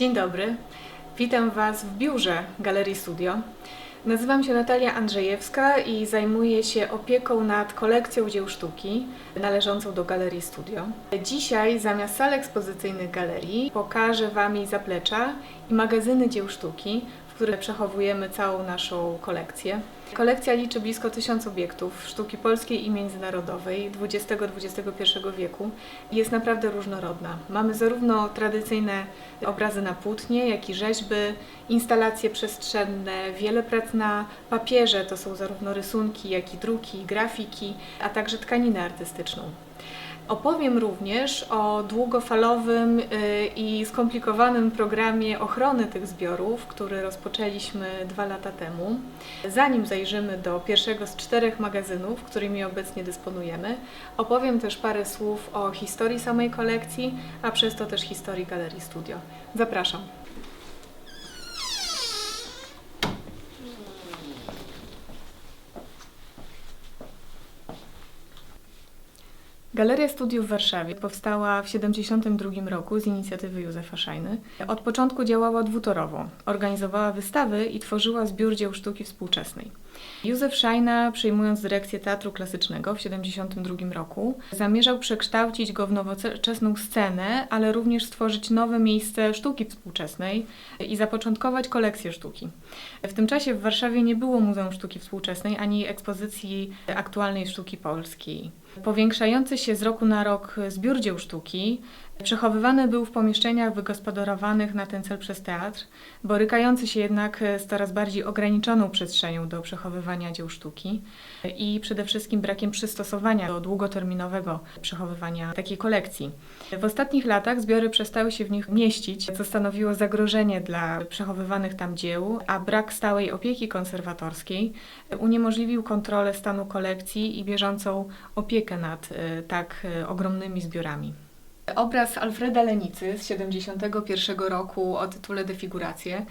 Dzień dobry. Witam Was w biurze Galerii Studio. Nazywam się Natalia Andrzejewska i zajmuję się opieką nad kolekcją dzieł sztuki należącą do Galerii Studio. Dzisiaj zamiast sal ekspozycyjnych galerii pokażę Wam jej zaplecza i magazyny dzieł sztuki, w których przechowujemy całą naszą kolekcję. Kolekcja liczy blisko tysiąc obiektów sztuki polskiej i międzynarodowej XX-XXI wieku i jest naprawdę różnorodna. Mamy zarówno tradycyjne obrazy na płótnie, jak i rzeźby, instalacje przestrzenne, wiele prac na papierze, to są zarówno rysunki, jak i druki, grafiki, a także tkaninę artystyczną. Opowiem również o długofalowym y, i skomplikowanym programie ochrony tych zbiorów, który rozpoczęliśmy dwa lata temu. Zanim zajrzymy do pierwszego z czterech magazynów, którymi obecnie dysponujemy, opowiem też parę słów o historii samej kolekcji, a przez to też historii Galerii Studio. Zapraszam. Galeria Studiów w Warszawie powstała w 1972 roku z inicjatywy Józefa Szajny. Od początku działała dwutorowo. Organizowała wystawy i tworzyła zbiór dzieł sztuki współczesnej. Józef Szajna, przejmując dyrekcję Teatru Klasycznego w 1972 roku, zamierzał przekształcić go w nowoczesną scenę, ale również stworzyć nowe miejsce sztuki współczesnej i zapoczątkować kolekcję sztuki. W tym czasie w Warszawie nie było Muzeum Sztuki Współczesnej ani ekspozycji aktualnej sztuki polskiej. Powiększający się z roku na rok zbiór dzieł sztuki przechowywany był w pomieszczeniach wygospodarowanych na ten cel przez teatr, borykający się jednak z coraz bardziej ograniczoną przestrzenią do przechowywania dzieł sztuki i przede wszystkim brakiem przystosowania do długoterminowego przechowywania takiej kolekcji. W ostatnich latach zbiory przestały się w nich mieścić, co stanowiło zagrożenie dla przechowywanych tam dzieł, a brak stałej opieki konserwatorskiej uniemożliwił kontrolę stanu kolekcji i bieżącą opiekę nad e, tak e, ogromnymi zbiorami. Obraz Alfreda Lenicy z 71 roku o tytule Defiguracje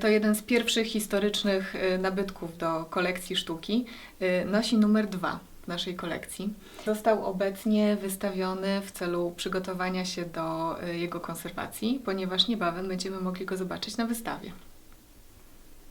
to jeden z pierwszych historycznych e, nabytków do kolekcji sztuki. E, Nosi numer dwa w naszej kolekcji. Został obecnie wystawiony w celu przygotowania się do jego konserwacji, ponieważ niebawem będziemy mogli go zobaczyć na wystawie.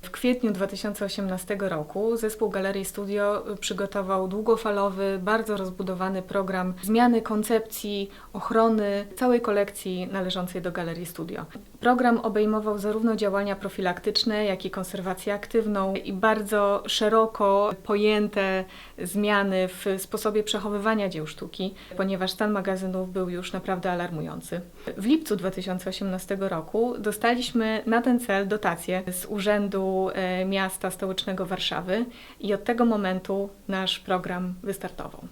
W kwietniu 2018 roku zespół Galerii Studio przygotował długofalowy, bardzo rozbudowany program zmiany koncepcji ochrony całej kolekcji należącej do Galerii Studio. Program obejmował zarówno działania profilaktyczne, jak i konserwację aktywną i bardzo szeroko pojęte zmiany w sposobie przechowywania dzieł sztuki, ponieważ stan magazynów był już naprawdę alarmujący. W lipcu 2018 roku dostaliśmy na ten cel dotację z Urzędu e, Miasta Stołecznego Warszawy i od tego momentu nasz program wystartował.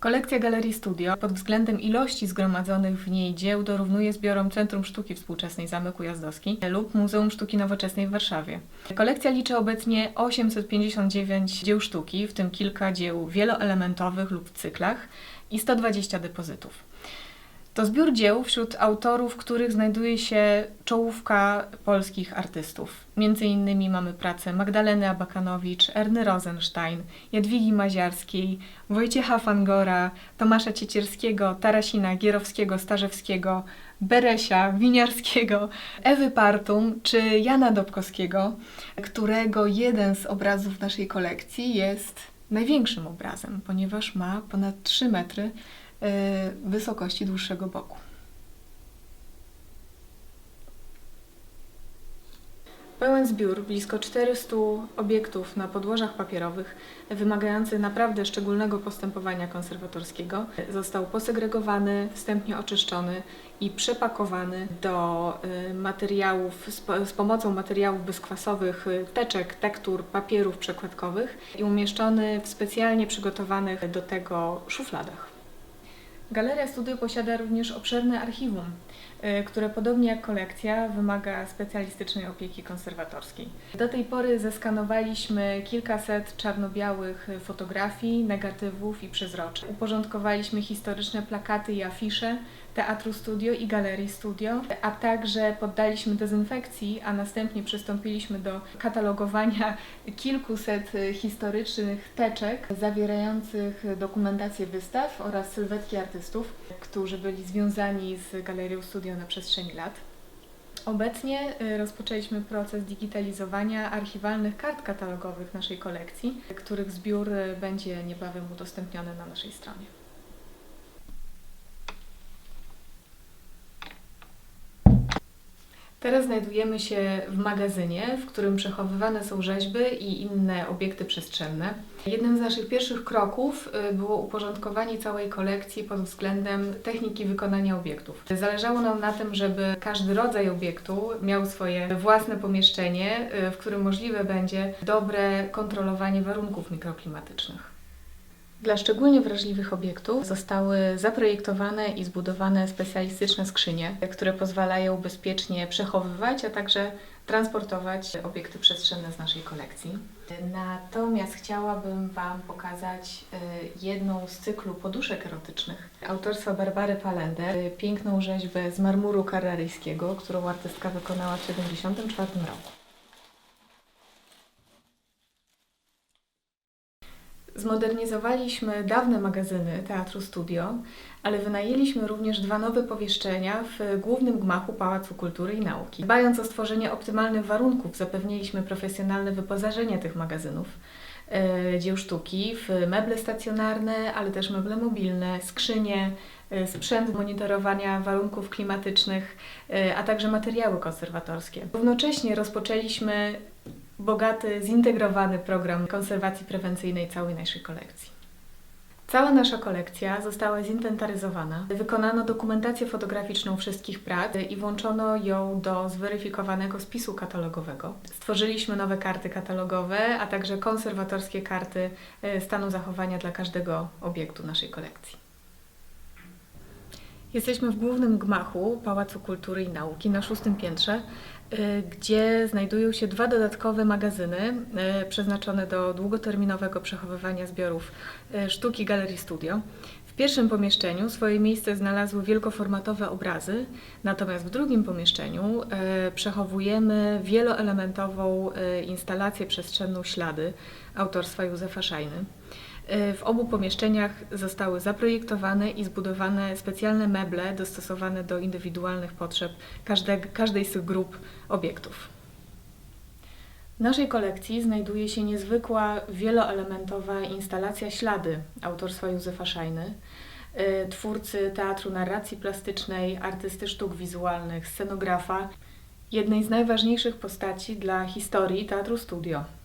Kolekcja Galerii Studio pod względem ilości zgromadzonych w niej dzieł dorównuje zbiorom Centrum Sztuki Współczesnej Zamek Ujazdowski lub Muzeum Sztuki Nowoczesnej w Warszawie. Kolekcja liczy obecnie 859 dzieł sztuki, w tym kilka dzieł wieloelementowych lub w cyklach i 120 depozytów. To zbiór dzieł, wśród autorów których znajduje się czołówka polskich artystów. Między innymi mamy pracę Magdaleny Abakanowicz, Erny Rosenstein, Jadwigi Maziarskiej, Wojciecha Fangora, Tomasza Ciecierskiego, Tarasina, Gierowskiego, Starzewskiego, Beresia, Winiarskiego, Ewy Partum czy Jana Dobkowskiego, którego jeden z obrazów naszej kolekcji jest największym obrazem, ponieważ ma ponad 3 metry wysokości dłuższego boku. Pełen zbiór, blisko 400 obiektów na podłożach papierowych, wymagających naprawdę szczególnego postępowania konserwatorskiego, został posegregowany, wstępnie oczyszczony i przepakowany do y, materiałów, z pomocą materiałów bezkwasowych, y, teczek, tektur, papierów przekładkowych i umieszczony w specjalnie przygotowanych do tego szufladach. Galeria Studio posiada również obszerne archiwum, y, które podobnie jak kolekcja wymaga specjalistycznej opieki konserwatorskiej. Do tej pory zeskanowaliśmy kilkaset czarno-białych fotografii, negatywów i przezroczy. Uporządkowaliśmy historyczne plakaty i afisze Teatru Studio i Galerii Studio, a także poddaliśmy dezynfekcji, a następnie przystąpiliśmy do katalogowania kilkuset historycznych teczek zawierających dokumentację wystaw oraz sylwetki artystów, którzy byli związani z Galerią Studio na przestrzeni lat. Obecnie y, rozpoczęliśmy proces digitalizowania archiwalnych kart katalogowych naszej kolekcji, których zbiór y, będzie niebawem udostępniony na naszej stronie. Teraz znajdujemy się w magazynie, w którym przechowywane są rzeźby i inne obiekty przestrzenne. Jednym z naszych pierwszych kroków y, było uporządkowanie całej kolekcji pod względem techniki wykonania obiektów. Zależało nam na tym, żeby każdy rodzaj obiektu miał swoje własne pomieszczenie, y, w którym możliwe będzie dobre kontrolowanie warunków mikroklimatycznych. Dla szczególnie wrażliwych obiektów zostały zaprojektowane i zbudowane specjalistyczne skrzynie, które pozwalają bezpiecznie przechowywać, a także transportować obiekty przestrzenne z naszej kolekcji. Natomiast chciałabym Wam pokazać y, jedną z cyklu poduszek erotycznych autorstwa Barbary Palender, y, piękną rzeźbę z marmuru carraryjskiego, którą artystka wykonała w 1974 roku. Zmodernizowaliśmy dawne magazyny Teatru Studio, ale wynajęliśmy również dwa nowe pomieszczenia w głównym gmachu Pałacu Kultury i Nauki. Dbając o stworzenie optymalnych warunków, zapewniliśmy profesjonalne wyposażenie tych magazynów e, dzieł sztuki w meble stacjonarne, ale też meble mobilne, skrzynie, e, sprzęt monitorowania warunków klimatycznych, e, a także materiały konserwatorskie. Równocześnie rozpoczęliśmy bogaty, zintegrowany program konserwacji prewencyjnej całej naszej kolekcji. Cała nasza kolekcja została zinwentaryzowana. Wykonano dokumentację fotograficzną wszystkich prac i włączono ją do zweryfikowanego spisu katalogowego. Stworzyliśmy nowe karty katalogowe, a także konserwatorskie karty e, stanu zachowania dla każdego obiektu naszej kolekcji. Jesteśmy w głównym gmachu Pałacu Kultury i Nauki na szóstym piętrze, y, gdzie znajdują się dwa dodatkowe magazyny y, przeznaczone do długoterminowego przechowywania zbiorów y, sztuki Galerii Studio. W pierwszym pomieszczeniu swoje miejsce znalazły wielkoformatowe obrazy, natomiast w drugim pomieszczeniu przechowujemy wieloelementową instalację przestrzenną Ślady autorstwa Józefa Szajny. E, w obu pomieszczeniach zostały zaprojektowane i zbudowane specjalne meble dostosowane do indywidualnych potrzeb każde, każdej z tych grup obiektów. W naszej kolekcji znajduje się niezwykła, wieloelementowa instalacja Ślady autorstwa Józefa Szajny, e, twórcy teatru narracji plastycznej, artysty sztuk wizualnych, scenografa, jednej z najważniejszych postaci dla historii Teatru Studio.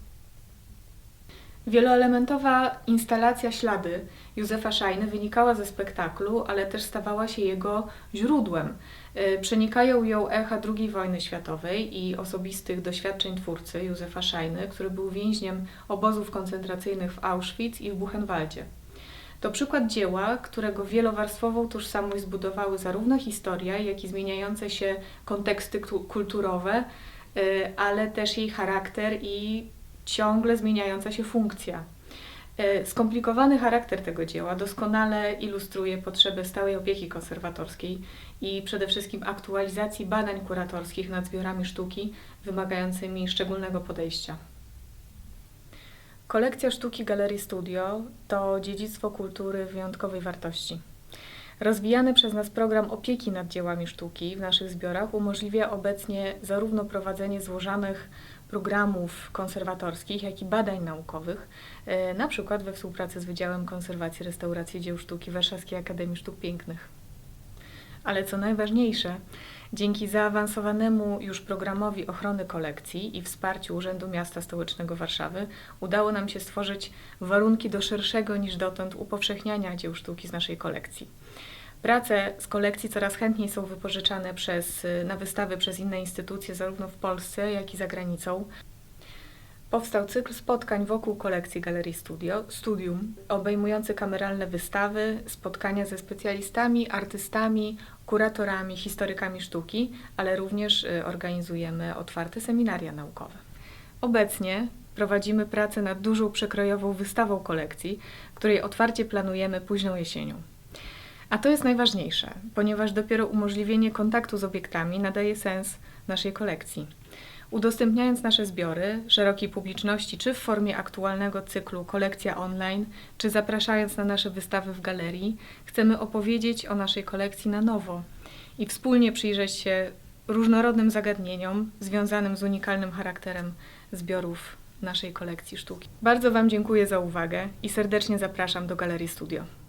Wieloelementowa instalacja ślady Józefa Szajny wynikała ze spektaklu, ale też stawała się jego źródłem. Y, przenikają ją echa II wojny światowej i osobistych doświadczeń twórcy Józefa Szajny, który był więźniem obozów koncentracyjnych w Auschwitz i w Buchenwaldzie. To przykład dzieła, którego wielowarstwową tożsamość zbudowały zarówno historia, jak i zmieniające się konteksty kulturowe, y, ale też jej charakter i ciągle zmieniająca się funkcja. E, skomplikowany charakter tego dzieła doskonale ilustruje potrzebę stałej opieki konserwatorskiej i przede wszystkim aktualizacji badań kuratorskich nad zbiorami sztuki wymagającymi szczególnego podejścia. Kolekcja sztuki Galerii Studio to dziedzictwo kultury wyjątkowej wartości. Rozwijany przez nas program opieki nad dziełami sztuki w naszych zbiorach umożliwia obecnie zarówno prowadzenie złożonych programów konserwatorskich, jak i badań naukowych, e, na przykład we współpracy z Wydziałem Konserwacji Restauracji Dzieł Sztuki Warszawskiej Akademii Sztuk Pięknych. Ale co najważniejsze, dzięki zaawansowanemu już programowi ochrony kolekcji i wsparciu Urzędu Miasta Stołecznego Warszawy udało nam się stworzyć warunki do szerszego niż dotąd upowszechniania dzieł sztuki z naszej kolekcji. Prace z kolekcji coraz chętniej są wypożyczane przez, y, na wystawy przez inne instytucje, zarówno w Polsce, jak i za granicą. Powstał cykl spotkań wokół kolekcji Galerii Studio, Studium, obejmujący kameralne wystawy, spotkania ze specjalistami, artystami, kuratorami, historykami sztuki, ale również y, organizujemy otwarte seminaria naukowe. Obecnie prowadzimy pracę nad dużą przekrojową wystawą kolekcji, której otwarcie planujemy późną jesienią. A to jest najważniejsze, ponieważ dopiero umożliwienie kontaktu z obiektami nadaje sens naszej kolekcji. Udostępniając nasze zbiory szerokiej publiczności, czy w formie aktualnego cyklu Kolekcja Online, czy zapraszając na nasze wystawy w galerii, chcemy opowiedzieć o naszej kolekcji na nowo i wspólnie przyjrzeć się różnorodnym zagadnieniom związanym z unikalnym charakterem zbiorów naszej kolekcji sztuki. Bardzo Wam dziękuję za uwagę i serdecznie zapraszam do Galerii Studio.